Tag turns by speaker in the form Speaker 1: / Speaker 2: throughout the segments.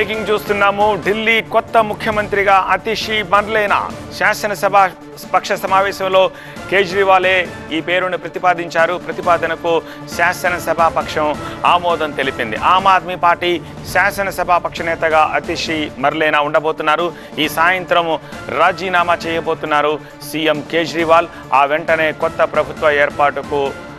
Speaker 1: చూస్తున్నాము. ఢిల్లీ కొత్త ముఖ్యమంత్రిగా అతిషి మర్లేనా శాసనసభ పక్ష సమావేశంలో కేజ్రీవాలే ఈ పేరును ప్రతిపాదించారు. ప్రతిపాదనకు శాసనసభా పక్షం ఆమోదం తెలిపింది. ఆమ్ ఆద్మీ పార్టీ శాసనసభా పక్ష నేతగా అతిషి మర్లేనా ఉండబోతున్నారు. ఈ సాయంత్రం రాజీనామా చేయబోతున్నారు సీఎం కేజ్రీవాల్. ఆ వెంటనే కొత్త ప్రభుత్వ ఏర్పాటుకు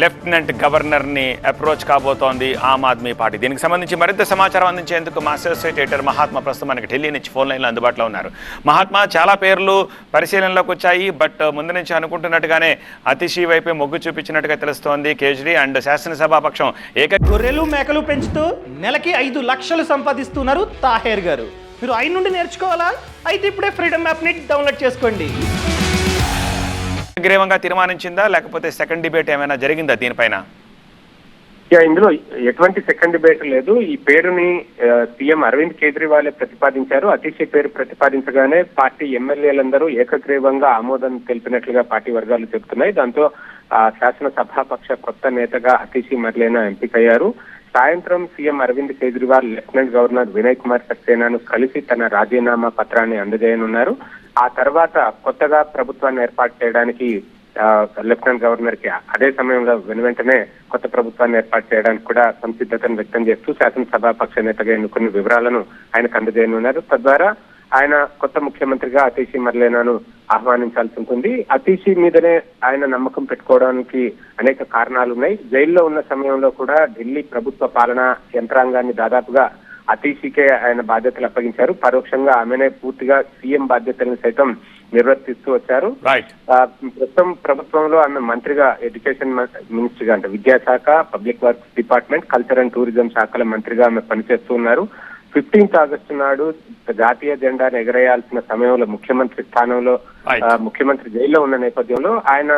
Speaker 1: లెఫ్టినెంట్ గవర్నర్ని అప్రోచ్ కాబోతోంది ఆమ్ ఆద్మీ పార్టీ. దీనికి సంబంధించి మరింత సమాచారం అందించేందుకు మా అసోసియేట్ ఎడిటర్ మహాత్మా ప్రస్తుతం మనకి ఢిల్లీ నుంచి ఫోన్ లైన్లో అందుబాటులో ఉన్నారు. మహాత్మా చాలా పేర్లు పరిశీలనలోకి వచ్చాయి బట్ ముందు నుంచి అనుకుంటున్నట్టుగానే అతిశీ వైపే మొగ్గు చూపించినట్టుగా తెలుస్తోంది కేజ్రీ అండ్ శాసనసభ పక్షం ఏక
Speaker 2: గొర్రెలు మేకలు పెంచుతూ నెలకి ఐదు లక్షలు సంపాదిస్తున్నారు తాహేర్ గారు. మీరు ఆయన నుండి నేర్చుకోవాలా? అయితే ఇప్పుడే ఫ్రీడమ్ యాప్ని డౌన్లోడ్ చేసుకోండి.
Speaker 1: గ్రీవంగా తీర్మానించిందా? లేకపోతే సెకండ్ డిబేట్ ఏమైనా జరిగిందా దీనిపైన?
Speaker 3: ఇందులో ఎటువంటి సెకండ్ డిబేట్ లేదు. ఈ పేరుని సీఎం అరవింద్ కేజ్రీవాల్ ప్రతిపాదించారు. అతిశయ పేరు ప్రతిపాదించగానే పార్టీ ఎమ్మెల్యేలందరూ ఏకగ్రీవంగా ఆమోదం తెలిపినట్లుగా పార్టీ వర్గాలు చెబుతున్నాయి. దాంతో ఆ, శాసన కొత్త నేతగా అతిశి మర్లేనా ఎంపికయ్యారు. సాయంత్రం CM Arvind Kejriwal lieutenant governor Vinay Kumar సక్సేనాను కలిసి తన రాజీనామా పత్రాన్ని అందజేయనున్నారు. ఆ తర్వాత కొత్తగా ప్రభుత్వాన్ని ఏర్పాటు చేయడానికి ఆ, లెఫ్టినెంట్ గవర్నర్కి అదే సమయంలో వెను వెంటనే కొత్త ప్రభుత్వాన్ని ఏర్పాటు చేయడానికి కూడా సంసిద్ధతను వ్యక్తం చేస్తూ శాసనసభ పక్ష నేతగా ఎన్నుకున్న వివరాలను ఆయనకు అందజేయనున్నారు తద్వారా ఆయన కొత్త ముఖ్యమంత్రిగా అతీషి మర్లేనాను ఆహ్వానించాల్సి ఉంటుంది. అతీషి మీదనే ఆయన నమ్మకం పెట్టుకోవడానికి అనేక కారణాలు ఉన్నాయి జైల్లో ఉన్న సమయంలో కూడా ఢిల్లీ ప్రభుత్వ పాలనా యంత్రాంగాన్ని దాదాపుగా అతీషికే ఆయన బాధ్యతలు అప్పగించారు. పరోక్షంగా ఆమెనే పూర్తిగా సీఎం బాధ్యతలను సైతం నిర్వర్తిస్తూ వచ్చారు. ప్రస్తుతం ప్రభుత్వంలో ఆమె మంత్రిగా ఎడ్యుకేషన్ మినిస్టర్గా అంటే విద్యాశాఖ public works department culture and tourism శాఖల మంత్రిగా ఆమె పనిచేస్తూ ఉన్నారు. ఫిఫ్టీన్త్ ఆగస్టు నాడు జాతీయ జెండాను ఎగరేయాల్సిన సమయంలో ముఖ్యమంత్రి స్థానంలో ముఖ్యమంత్రి జైల్లో ఉన్న నేపథ్యంలో ఆయన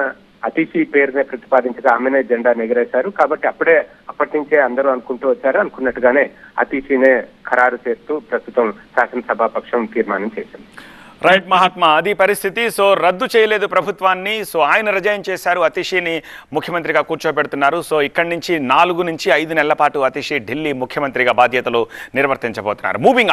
Speaker 3: అతిథి పేరునే ప్రతిపాదించగా ఆమెనే జెండాను ఎగరేశారు. కాబట్టి అప్పుడే అప్పటి నుంచే అందరూ అనుకుంటూ వచ్చారు. అనుకున్నట్టుగానే అతిథినే ఖరారు చేస్తూ ప్రస్తుతం శాసనసభాపక్షం తీర్మానం చేసింది.
Speaker 1: రైట్ మహాత్మా అది పరిస్థితి. సో రద్దు చేయలేదు ప్రభుత్వాన్ని. సో ఆయన రిజైన్ చేశారు అతిషిని ముఖ్యమంత్రిగా కూర్చోబెడుతున్నారు. సో ఇక్కడి నుంచి నాలుగు నుంచి ఐదు నెలల పాటు అతిషి ఢిల్లీ ముఖ్యమంత్రిగా బాధ్యతలు నిర్వర్తించబోతున్నారు. మూవింగ్